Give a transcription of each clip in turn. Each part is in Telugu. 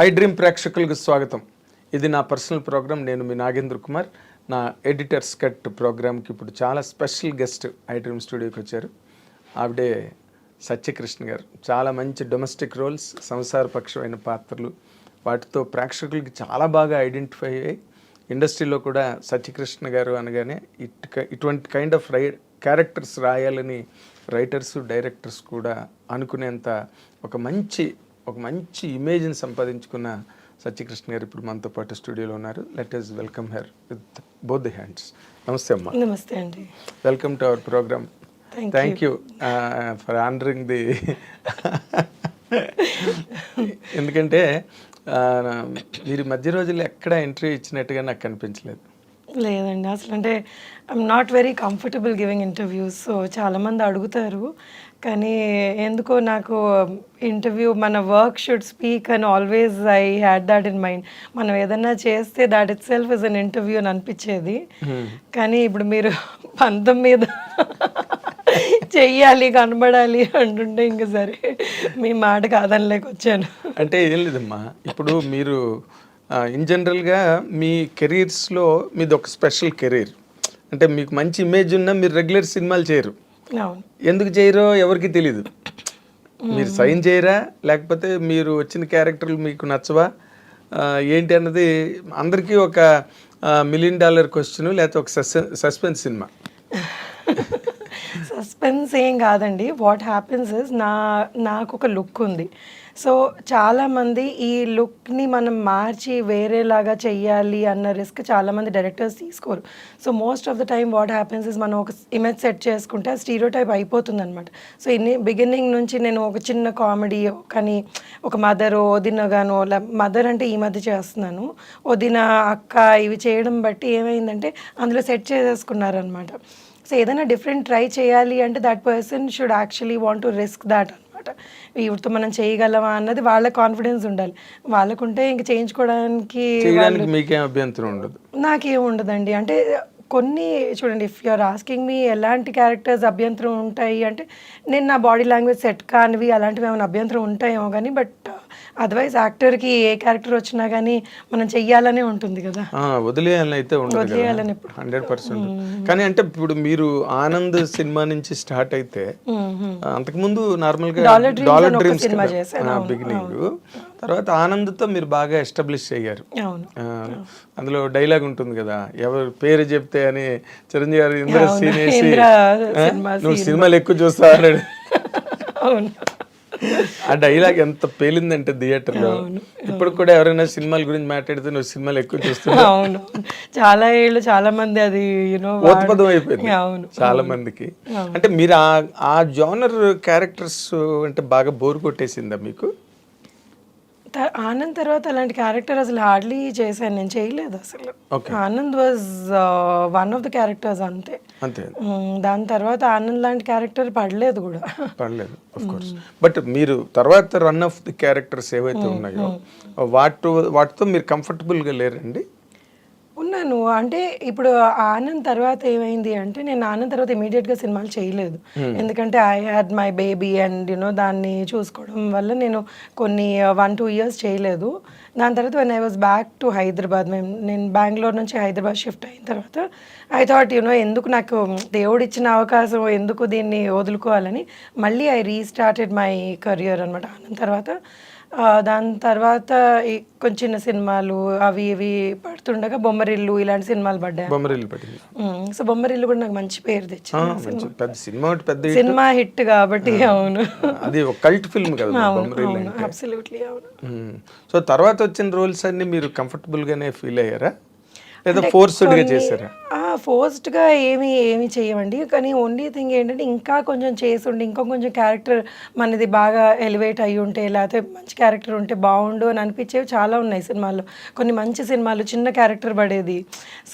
ఐ డ్రీమ్ ప్రేక్షకులకు స్వాగతం. ఇది నా పర్సనల్ ప్రోగ్రామ్. నేను మీ నాగేంద్ర కుమార్. నా ఎడిటర్స్ కట్ ప్రోగ్రామ్కి ఇప్పుడు చాలా స్పెషల్ గెస్ట్ ఐ డ్రీమ్ స్టూడియోకి వచ్చారు. ఆవిడే సత్యకృష్ణ గారు. చాలా మంచి డొమెస్టిక్ రోల్స్ సంసారపక్షమైన పాత్రలు వాటితో ప్రేక్షకులకి చాలా బాగా ఐడెంటిఫై అయ్యాయి. ఇండస్ట్రీలో కూడా సత్యకృష్ణ గారు అనగానే ఇట్ ఇటువంటి కైండ్ ఆఫ్ రై క్యారెక్టర్స్ రాయాలని రైటర్స్ డైరెక్టర్స్ కూడా అనుకునేంత ఒక మంచి ఒక మంచి ఇమేజ్ని సంపాదించుకున్న సత్యకృష్ణ గారు ఇప్పుడు మనతో పాటు స్టూడియోలో ఉన్నారు. Let us welcome her with both the hands నమస్తే అమ్మా. నమస్తే అండి. Welcome to our programme thank you for honouring the ఎందుకంటే మీరు మధ్య రోజుల్లో ఎక్కడ ఇంటర్వ్యూ ఇచ్చినట్టుగా నాకు కనిపించలేదు లేదండి. అసలు అంటే I'm not very comfortable giving interviews so చాలామంది అడుగుతారు. కానీ ఎందుకో నాకు ఇంటర్వ్యూ మన వర్క్ షుడ్ స్పీక్ అని always I had that in mind మనం ఏదన్నా చేస్తే that itself is an interview అని అనిపించేది. కానీ ఇప్పుడు మీరు పంతం మీద చెయ్యాలి కనబడాలి అంటుంటే ఇంక సరే మీ మాట కాదనిలేక వచ్చాను. అంటే ఏం లేదమ్మా. ఇప్పుడు మీరు ఇన్ జనరల్గా మీ కెరీర్స్లో మీది ఒక స్పెషల్ కెరీర్. అంటే మీకు మంచి ఇమేజ్ ఉన్నా మీరు రెగ్యులర్ సినిమాలు చేయరు. ఎందుకు చేయరో ఎవరికి తెలీదు. మీరు సైన్ చేయరా? లేకపోతే మీరు వచ్చిన క్యారెక్టర్లు మీకు నచ్చవా? ఏంటి అన్నది అందరికీ ఒక మిలియన్ డాలర్ క్వశ్చన్ లేకపోతే ఒక సస్పెన్స్ సినిమా. సస్పెన్స్ ఏం కాదండి. వాట్ హ్యాపెన్స్ ఇస్ నా నాకు ఒక లుక్ ఉంది. సో చాలామంది ఈ లుక్ని మనం మార్చి వేరేలాగా చెయ్యాలి అన్న రిస్క్ చాలామంది డైరెక్టర్స్ తీసుకోరు. So most of the time what happens is మనం ఒక ఇమేజ్ సెట్ చేసుకుంటే ఆ స్టీరియో టైప్ అయిపోతుంది అనమాట సో ఇన్ని బిగినింగ్ నుంచి నేను ఒక చిన్న కామెడీ కానీ ఒక మదర్ వదినగాను మదర్ అంటే ఈ మధ్య చేస్తున్నాను. వదిన అక్క ఇవి చేయడం బట్టి ఏమైందంటే అందులో సెట్ చేసేసుకున్నారనమాట సో ఏదైనా డిఫరెంట్ ట్రై చేయాలి అంటే that person should actually want to risk that అనమాట. వీటితో మనం చేయగలమా అన్నది వాళ్ళ కాన్ఫిడెన్స్ ఉండాలి. వాళ్ళకుంటే ఇంక చేయించుకోవడానికి చేయడానికి మీకేం అభ్యంతరం ఉండదు. నాకేం ఉండదండి. అంటే కొన్ని చూడండి ఇఫ్ యూఆర్ ఆస్కింగ్ మీ ఎలాంటి క్యారెక్టర్స్ అభ్యంతరం ఉంటాయి అంటే నేను నా బాడీ లాంగ్వేజ్ సెట్ కానివి అలాంటివి ఏమైనా అభ్యంతరం ఉంటాయేమో కానీ బట్ అదర్వైజ్ యాక్టర్కి ఏ క్యారెక్టర్ వచ్చినా కానీ మనం చెయ్యాలనే ఉంటుంది కదా. వదిలేయాలని అయితే ఉండదు వదిలేయాలని హండ్రెడ్ పర్సెంట్. కానీ అంటే ఇప్పుడు మీరు ఆనంద్ సినిమా నుంచి స్టార్ట్ అయితే అంతకుముందు నార్మల్గా Dollar Dreams డాలర్ డ్రీమ్స్ సినిమా చేశాను. బిగినింగ్ తర్వాత ఆనంద్తో మీరు బాగా ఎస్టాబ్లిష్ అయ్యారు. అందులో డైలాగ్ ఉంటుంది కదా ఎవరు పేరు చెప్తే అని చిరంజీవి గారు ఇంద్ర సీన్ వేసి నువ్వు సినిమాలు ఎక్కువ అన్నాడు. అవును. ఆ డైలాగ్ ఎంత పేలిందంటే థియేటర్లో. ఇప్పుడు కూడా ఎవరైనా సినిమాల గురించి మాట్లాడితే నువ్వు సినిమాలు ఎక్కువ చూస్తున్నావు. అవును. చాలా ఏళ్ళు చాలా మంది అది యూనో ఓత్పదం అయిపోయింది అవును. చాలా మందికి. అంటే మీరు ఆ ఆ జోనర్ క్యారెక్టర్స్ అంటే బాగా బోర్ కొట్టేసిందా మీకు? ఆనంద్ తర్వాత అలాంటి క్యారెక్టర్ అసలు హార్డ్లీ చేశాను నేను చేయలేదు అసలు. Anand was one of the characters అంతే. అంతే. దాని తర్వాత ఆనంద్ లాంటి క్యారెక్టర్ పడలేదు కూడా. పర్లేదు ఆఫ్ కోర్స్ బట్ మీరు తర్వాత రన్ ఆఫ్ ది క్యారెక్టర్స్ ఏవైతే ఉన్నాయో వాటి వాటితో మీరు comfortable గా లేరండి? ఉన్నాను. అంటే ఇప్పుడు ఆనంద్ తర్వాత ఏమైంది అంటే నేను ఆనంద్ తర్వాత ఇమీడియట్గా సినిమాలు చేయలేదు. ఎందుకంటే I had my baby and you know దాన్ని చూసుకోవడం వల్ల నేను కొన్ని వన్ టూ ఇయర్స్ చేయలేదు. దాని తర్వాత when I was back to Hyderabad మేము నేను బెంగళూరు నుంచి హైదరాబాద్ షిఫ్ట్ అయిన తర్వాత ఐ థాట్ యూనో ఎందుకు నాకు దేవుడు ఇచ్చిన అవకాశం ఎందుకు దీన్ని వదులుకోవాలని మళ్ళీ ఐ రీస్టార్టెడ్ మై కెరియర్ అనమాట ఆనంద్ తర్వాత దాని తర్వాత కొంచెం చిన్న సినిమాలు అవి ఇవి పడుతుండగా బొమ్మరిల్లు ఇలాంటి సినిమాలు పడ్డాయి బొమ్మరిల్లు. సో బొమ్మరిల్లు కూడా నాకు మంచి పేరు తెచ్చింది పెద్ద సినిమా పెద్ద. సినిమా హిట్ కాబట్టి అవును అది ఒక కల్ట్ ఫిల్మ్ కదా అవును అబ్సల్యూట్లీ. సో తర్వాత వచ్చిన రోల్స్ అన్ని మీరు comfortable గానే ఫీల్ అయ్యారా లేదా ఫోర్స్డ్గా చేశారా? ఏమి ఏమి చేయమండి. కానీ ఓన్లీ థింగ్ ఏంటంటే ఇంకా కొంచెం చేసి ఉండి ఇంకా కొంచెం క్యారెక్టర్ మనది బాగా ఎలివేట్ అయ్యి ఉంటే లేకపోతే మంచి క్యారెక్టర్ ఉంటే బాగుండు అని అనిపించేవి చాలా ఉన్నాయి సినిమాల్లో. కొన్ని మంచి సినిమాలు చిన్న క్యారెక్టర్ పడేది.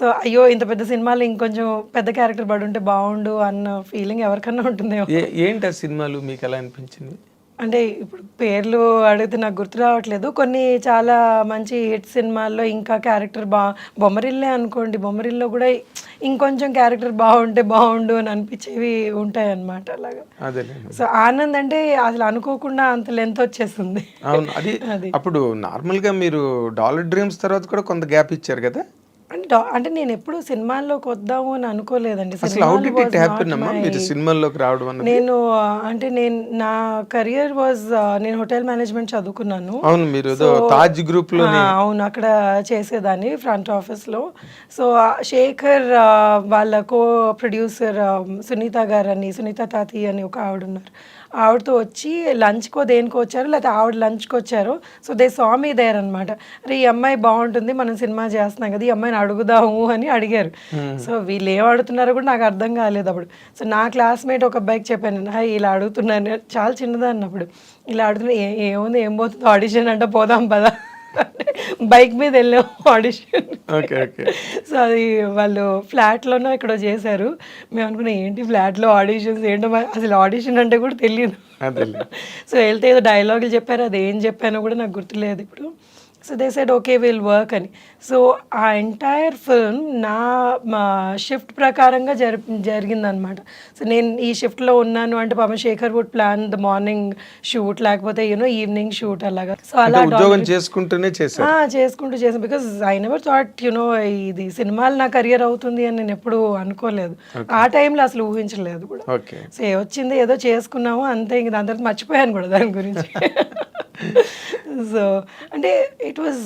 సో అయ్యో ఇంత పెద్ద సినిమాలు ఇంకొంచెం పెద్ద క్యారెక్టర్ పడి ఉంటే బాగుండు అన్న ఫీలింగ్ ఎవరికన్నా ఉంటుందేమో. ఏ ఏంటి ఆ సినిమాలు? మీకు ఎలా అనిపించింది? అంటే ఇప్పుడు పేర్లు అడిగితే నాకు గుర్తు రావట్లేదు. కొన్ని చాలా మంచి హిట్ సినిమాల్లో ఇంకా క్యారెక్టర్ బా బొమ్మరిల్లే అనుకోండి. బొమ్మరిల్లో కూడా ఇంకొంచెం క్యారెక్టర్ బాగుంటే బాగుండు అని అనిపించేవి ఉంటాయి అన్నమాట అలాగా సో ఆనంద్ అంటే అసలు అనుకోకుండా అంత లెంత్ వచ్చేస్తుంది అవును. అది అది. అప్పుడు నార్మల్గా మీరు డాలర్ డ్రీమ్స్ తర్వాత కూడా కొంత గ్యాప్ ఇచ్చారు కదా? అంటే అంటే నేను ఎప్పుడు సినిమాల్లోకి వద్దాము అని అనుకోలేదండి. మీరు సినిమాల్లోకి రావడం నేను అంటే నేను నా కెరియర్ వాజ్ నేను హోటల్ మేనేజ్మెంట్ చదువుకున్నాను. అవును మీరు తాజ్ గ్రూప్లో అవును అక్కడ చేసేదాన్ని ఫ్రంట్ ఆఫీస్లో. సో ఆ శేఖర్ వాళ్ళ కో ప్రొడ్యూసర్ సునీత గారు అని సునీత తాతి అని ఒక ఆవిడ ఉన్నారు. ఆవిడతో వచ్చి లంచ్కో దేనికో వచ్చారు లేకపోతే ఆవిడ లంచ్కి వచ్చారు. సో దే స్వామి దేర్ అనమాట అరే ఈ అమ్మాయి బాగుంటుంది మనం సినిమా చేస్తున్నాం కదా ఈ అమ్మాయిని అడుగుదాము అని అడిగారు. సో వీళ్ళు ఏం అడుగుతున్నారో కూడా నాకు అర్థం కాలేదు అప్పుడు. సో నా క్లాస్మేట్ ఒక అబ్బాయికి చెప్పాను "హాయ్, ఇలా అడుగుతున్నాను చాలా చిన్నదాన్ని అప్పుడు. ఇలా అడుగుతున్నా "ఏ- ఏముంది ఏం పోతుంది ఆడిషన్ అంటే పోదాం పదా. బైక్ మీద వెళ్ళాం ఆడిషన్. సో అది వాళ్ళు ఫ్లాట్లోనో ఇక్కడ చేశారు. మేము అనుకున్నాం ఏంటి ఫ్లాట్లో ఆడిషన్స్? ఏంటో అసలు ఆడిషన్ అంటే కూడా తెలియదు సో వెళ్తే ఏదో డైలాగులు చెప్పారు అది ఏం చెప్పానో కూడా నాకు గుర్తులేదు ఇప్పుడు. So they side okay will work అని. సో ఆ ఎంటైర్ ఫిల్మ్ నా మా షిఫ్ట్ ప్రకారంగా జరి జరిగిందనమాట. సో నేను ఈ షిఫ్ట్లో ఉన్నాను అంటే పాపం Shekhar would plan the morning shoot లేకపోతే యూనో ఈవినింగ్ షూట్ అలాగా. సో అలా ఉద్యోగం చేసుకుంటూనే చేశారు. ఆ, చేసుకుంటూ చేసాను because I never thought you know ఇది సినిమాలు నా కెరియర్ అవుతుంది అని నేను ఎప్పుడు అనుకోలేదు. ఆ టైంలో అసలు ఊహించలేదు కూడా. సో ఏ వచ్చింది ఏదో చేసుకున్నాము అంతే ఇంక దాని తర్వాత మర్చిపోయాను కూడా దాని గురించి. సో అంటే ఇట్ వాజ్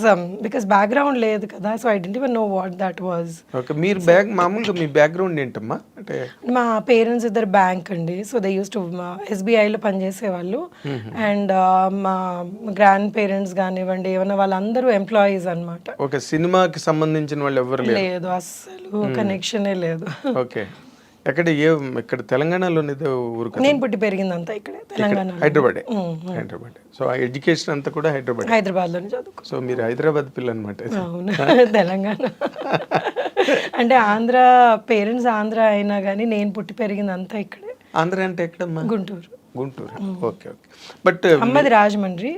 బికాస్ బ్యాక్గ్రౌండ్ లేదు కదా so I didn't even know what that was okay మీరు మామూలుగా మీ బ్యాక్గ్రౌండ్ ఏంటమ్మా? అంటే మా పేరెంట్స్ ఇద్దరు బ్యాంక్ అండి సో దే యూస్ టు ఎస్బీఐలో పనిచేసేవాళ్ళు అండ్ మా గ్రాండ్ పేరెంట్స్ కానివ్వండి ఏమన్నా వాళ్ళందరూ ఎంప్లాయీస్ అన్నమాట. ఒక సినిమాకి సంబంధించిన వాళ్ళు ఎవరు లేదు అస్సలు కనెక్షనే లేదు. ఓకే ఎక్కడ ఏ ఇక్కడ తెలంగాణలోని ఏదో ఊరు కదా? నేను పుట్టి పెరిగిందంతా ఇక్కడే తెలంగాణ హైదరాబాదే. హైదరాబాద్. సో ఆ ఎడ్యుకేషన్ అంతా కూడా హైదరాబాద్. హైదరాబాద్లోనే చదువుకో సో మీరు హైదరాబాద్ పిల్ల అనమాట అవును తెలంగాణ. అంటే ఆంధ్ర పేరెంట్స్ ఆంధ్ర అయినా కానీ నేను పుట్టి పెరిగిందంతా ఇక్కడే. ఆంధ్ర అంటే ఎక్కడమ్మా? Guntur. Guntur. Okay okay. But అమ్మది Rajahmundry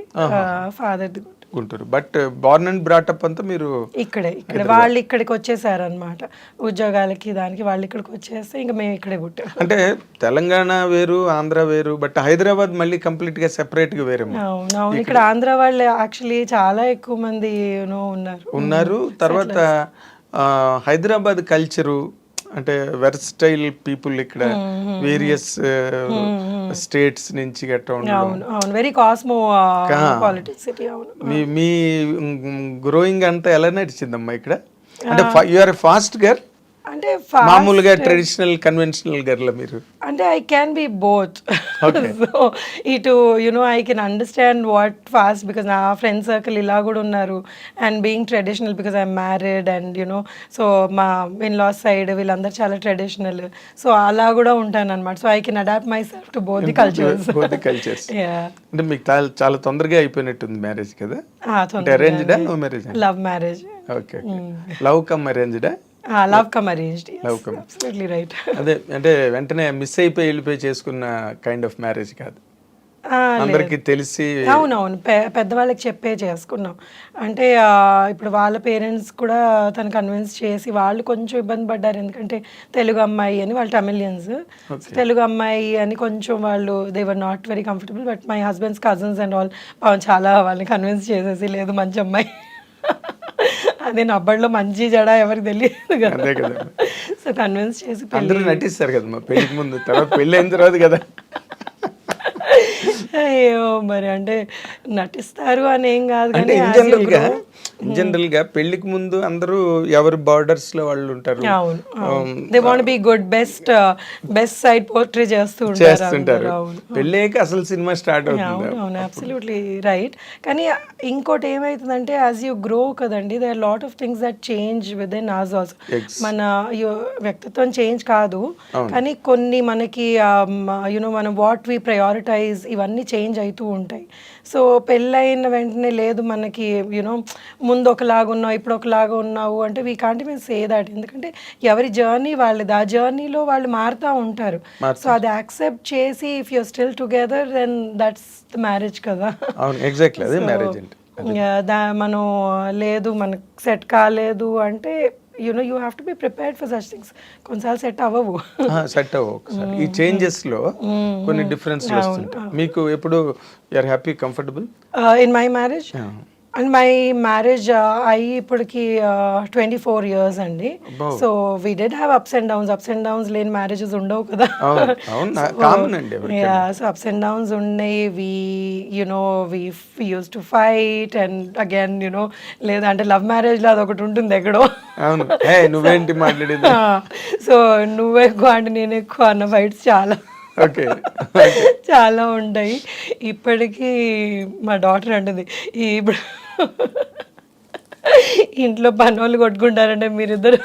ఫాదర్ది Guntur. But born and brought up అంతా మీరు ఇక్కడే ఇక్కడ. వాళ్ళు ఇక్కడికి వచ్చేసారు అనమాట ఉద్యోగాలకి దానికి వాళ్ళు ఇక్కడికి వచ్చేస్తే ఇంకా మేము ఇక్కడే పుట్టాం. అంటే తెలంగాణ వేరు ఆంధ్ర వేరు బట్ హైదరాబాద్ మళ్ళీ కంప్లీట్గా సెపరేట్గా వేరేమో. అవును ఇక్కడ ఆంధ్ర వాళ్ళు యాక్చువల్లీ చాలా ఎక్కువ మంది ఉన్నారు. ఉన్నారు. తర్వాత హైదరాబాద్ కల్చరు అంటే వెర్స్టైల్ పీపుల్ ఇక్కడ వేరియస్ స్టేట్స్ నుంచి గట్రా ఉండడం అవును అవును. వెరీ కాస్మో పాలిటిక్స్ సిటీ అవును. మీ మీ గ్రోయింగ్ అంతా ఎలా నడిచిందమ్మా ఇక్కడ? అంటే యూఆర్ ఫాస్ట్ గర్ అంటే మామూలుగా ట్రెడిషనల్ కన్వెన్షనల్ గర్ల మీరు? అంటే I can be both so ఇటు you know I can understand what fast because నా ఫ్రెండ్ సర్కిల్ ఇలా కూడా ఉన్నారు. And being traditional because I'm married and you know so మా ఇన్ లాస్ సైడ్ వీళ్ళందరూ చాలా ట్రెడిషనల్ సో అలా కూడా ఉంటాను అనమాట so I can adapt myself to both the cultures both cultures అంటే మీకు చాలా తొందరగా అయిపోయినట్టుంది మ్యారేజ్ కదా? అంటే అరేంజ్డా no marriage love marriage okay love come అరేంజ్డా love come arranged Love come. Absolutely right అదే అంటే వెంటనే మిస్ అయిపోయి వెళ్ళిపోయి చేసుకున్న కైండ్ ఆఫ్ మ్యారేజ్ కాదు. అందరికి తెలిసి అవునవును పెద్దవాళ్ళకి చెప్పే చేసుకున్నాం. అంటే ఇప్పుడు వాళ్ళ పేరెంట్స్ కూడా తను కన్విన్స్ చేసి వాళ్ళు కొంచెం ఇబ్బంది పడ్డారు. ఎందుకంటే తెలుగు అమ్మాయి అని వాళ్ళు టమిలియన్స్ తెలుగు అమ్మాయి అని కొంచెం వాళ్ళు they were not very comfortable but my husband's cousins and all చాలా వాళ్ళని కన్విన్స్ చేసేసి లేదు మంచి అమ్మాయి. అదే నా అబ్బాయిలో మంచి జడ ఎవరికి తెలియదు కదా. సో కన్విన్స్ చేసి పెళ్ళి అందరూ నటిస్తారు కదా మా పెళ్ళికి ముందు తర్వాత పెళ్ళి అయిన తర్వాత కదా. అయ్యో మరి అంటే నటిస్తారు అని ఏం కాదు అంటే ఇన్ as you జనరల్గా grow- ఇన్ జనరల్గా పెళ్ళికి ముందు అందరూ ఎవరి బార్డర్స్లో వాళ్ళు ఉంటారు? అవును they want be good best best side portray చేస్తూ ఉంటారు చేస్తుంటారు. పెళ్ళాక అసలు సినిమా స్టార్ట్ అవుతుంది? అవును అవును అబ్సల్యూట్లీ రైట్ కానీ ఇంకోటి ఏమవుతుందంటే యాజ్ యూ గ్రో కదండి there are lot of things that change with in us also మన వ్యక్తిత్వం చేంజ్ కాదు. కానీ కొన్ని మనకి యునో మనం వాట్ వి ప్రయారిటైజ్ ఇవన్నీ చేంజ్ అవుతూ ఉంటాయి. సో పెళ్ళైన వెంటనే లేదు మనకి యూనో ముందు ఒకలాగా ఉన్నావు ఇప్పుడు ఒకలాగా ఉన్నావు అంటే వీ కాంట్ మేము సే దాట్ ఎందుకంటే ఎవరి జర్నీ వాళ్ళది ఆ జర్నీలో వాళ్ళు మారుతూ ఉంటారు. సో అది యాక్సెప్ట్ చేసి if you still together then that's the marriage కదా. ఎగ్జాక్ట్లీ అదే మ్యారేజ్ అంటే. మనం లేదు మనకు సెట్ కాలేదు అంటే you know you have to be prepared for such things కొన్నిసార్లు సెట్ అవ్వవు. సెట్ అవ్వ ఒకసారి. ఈ చేంజెస్లో కొన్ని డిఫరెన్స్ వస్తుంటాయి. మీకు ఎప్పుడు you're happy comfortable in my marriage and my marriage అయ్యి ఇప్పటికి ట్వంటీ ఫోర్ ఇయర్స్ అండి. So we did have ups and downs ups and downs లేని మ్యారేజెస్ ఉండవు కదా. సో అప్స్ అండ్ డౌన్స్ ఉన్నాయి. We you know we use to fight and again you know లేదంటే లవ్ మ్యారేజ్లో అది ఒకటి ఉంటుంది ఎక్కడో. నువ్వేంటి మాట్లాడేది? సో నువ్వు ఎక్కువ అంటే నేను ఎక్కువ అన్న ఫైట్స్ చాలా. ఓకే. చాలా ఉంటాయి. ఇప్పటికీ మా డాటర్ అంటుంది ఈ ఇప్పుడు ఇంట్లో పని వాళ్ళు కొట్టుకుంటారంటే మీరిద్దరు.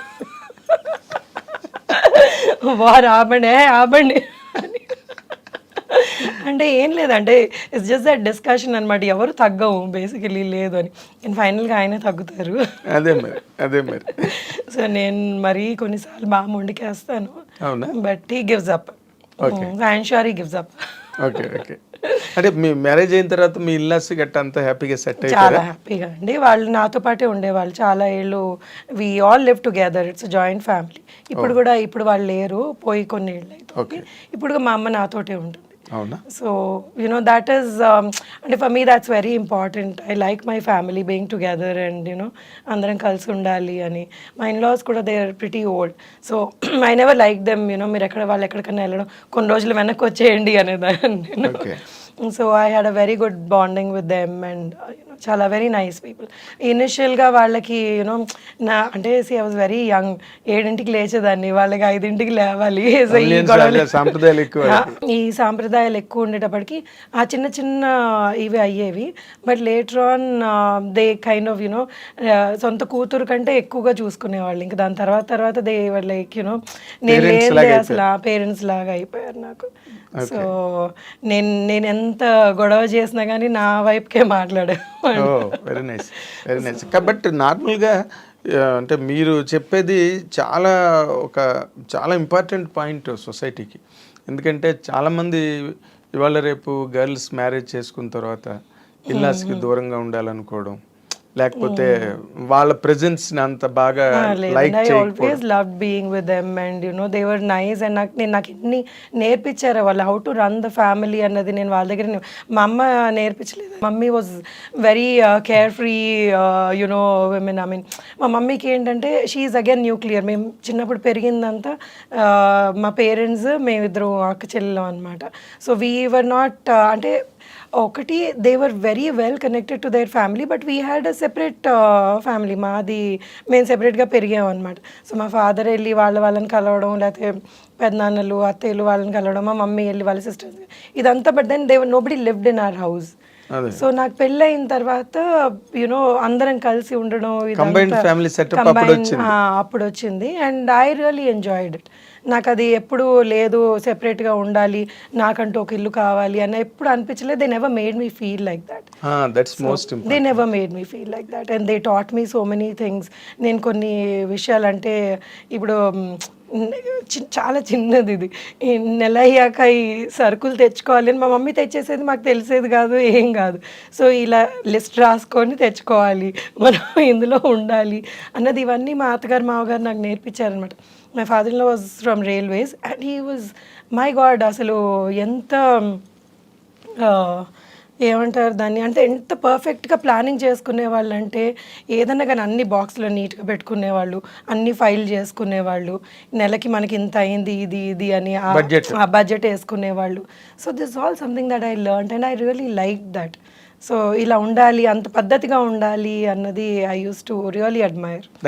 వారు ఆపండి "ఏ, ఆపండి. అని. అంటే ఏం లేదంటే ఇట్స్ జస్ట్ దట్ డిస్కషన్ అనమాట ఎవరు తగ్గవు బేసికలీ లేదు అని. నేను ఫైనల్గా ఆయనే తగ్గుతారు. అదే మరి అదే మరి. సో నేను మరీ కొన్నిసార్లు బాగా మొండికేస్తాను but he gives up I'm sure he gives up okay okay అంటే మీ మ్యారేజ్ అయిన తర్వాత మీ ఇల్లాస్ గట్ట అంత హ్యాపీగా సెట్ చాలా హ్యాపీగా అండి. వాళ్ళు నాతో పాటే ఉండేవాళ్ళు. చాలా ఏళ్ళు we all live together it's joint family ఇప్పుడు కూడా ఇప్పుడు వాళ్ళు లేరు. పోయి కొన్ని ఏళ్ళు అవుతుంది ఇప్పుడు మా అమ్మ నాతోటే ఉంటుంది. So you know that is అంటే for me that's very important I like my family being together and you know అందరం కలిసి ఉండాలి అని. మా ఇన్లాస్ కూడా they are pretty old so I never like them you know మీరు ఎక్కడ వాళ్ళు ఎక్కడికైనా వెళ్ళడం కొన్ని రోజులు వెనక్కి వచ్చేయండి అనేదాన్ని. So I had a very good bonding with them and చాలా వెరీ నైస్ పీపుల్ ఇనిషియల్గా వాళ్ళకి యూనో నా అంటే see I was very young ఏడింటికి లేచేదాన్ని. వాళ్ళకి ఐదింటికి లేవాలి. ఈ సాంప్రదాయాలు ఎక్కువ ఆ, ఈ సాంప్రదాయాలు ఎక్కువ ఉండేటప్పటికి ఆ చిన్న చిన్న ఇవి అయ్యేవి. But later on they kind of you know సొంత కూతురు కంటే ఎక్కువగా చూసుకునేవాళ్ళు. ఇంకా దాని తర్వాత తర్వాత దే లైక్ యునో నేను లేదు అసలు పేరెంట్స్ లాగా అయిపోయారు నాకు. సో నేను నేను ఎంత గొడవ చేసినా కానీ నా వైపుకే మాట్లాడే ఓ very nice very nice but నార్మల్గా అంటే మీరు చెప్పేది చాలా ఒక చాలా ఇంపార్టెంట్ పాయింట్ సొసైటీకి. ఎందుకంటే చాలామంది ఇవాళ రేపు గర్ల్స్ మ్యారేజ్ చేసుకున్న తర్వాత ఇల్లాస్కి దూరంగా ఉండాలనుకోవడం లేకపోతే వాళ్ళ ని అంత బాగా like always love being with them and you know they were nice and నాకు నేను నాకు ఎన్ని నేర్పించారు వాళ్ళు how to run the family అన్నది నేను వాళ్ళ దగ్గర నే- మా అమ్మ నేర్పించలేదు. Mummy was very carefree you know women I mean మా మమ్మీకి ఏంటంటే షీఈ్ అగైన్ న్యూక్లియర్ మేము చిన్నప్పుడు పెరిగిందంతా uh, మా పేరెంట్స్ మేమిద్దరం అక్క చెల్లెలం అనమాట సో వీ వర్ నాట్ అంటే ఒకటి they were very well connected to their family but we had a separate family మాది మేము సెపరేట్గా పెరిగాం అనమాట సో మా ఫాదర్ వెళ్ళి వాళ్ళ వాళ్ళని కలవడం లేకపోతే పెద్దనాన్నలు అత్తయ్యలు వాళ్ళని కలవడం మా మమ్మీ వెళ్ళి వాళ్ళ సిస్టర్స్ ఇదంతా but then they nobody lived in our house so నాకు పెళ్ళయిన తర్వాత యునో అందరం కలిసి ఉండడం అప్పుడు వచ్చింది and I really enjoyed it నాకు అది ఎప్పుడు లేదు సెపరేట్గా ఉండాలి నాకంటూ ఒక ఇల్లు కావాలి అని ఎప్పుడు అనిపించలేదు. They never made me feel like that that's most they never made me feel like that and they taught me so many things నేను కొన్ని విషయాలు అంటే ఇప్పుడు చాలా చిన్నది ఇది. నెల అయ్యాక ఈ సరుకులు తెచ్చుకోవాలి అని మా మమ్మీ తెచ్చేసేది మాకు తెలిసేది కాదు ఏం కాదు. సో ఇలా లిస్ట్ రాసుకొని తెచ్చుకోవాలి మనం ఇందులో ఉండాలి అన్నది ఇవన్నీ మా అత్తగారు మామగారు నాకు నేర్పించారనమాట my father in was from railways and he was my god అసలు ఎంత ఏమంటారు దాన్ని? అంటే ఎంత పర్ఫెక్ట్గా ప్లానింగ్ చేసుకునే వాళ్ళు అంటే ఏదన్నా కానీ అన్ని బాక్స్లో నీట్గా పెట్టుకునేవాళ్ళు అన్ని ఫైల్ చేసుకునేవాళ్ళు నెలకి మనకి ఇంత అయింది ఇది ఇది అని. ఆ budget వేసుకునేవాళ్ళు. So this all something that I learn and I really like that so ఇలా ఉండాలి అంత పద్ధతిగా ఉండాలి అన్నది I used to really admire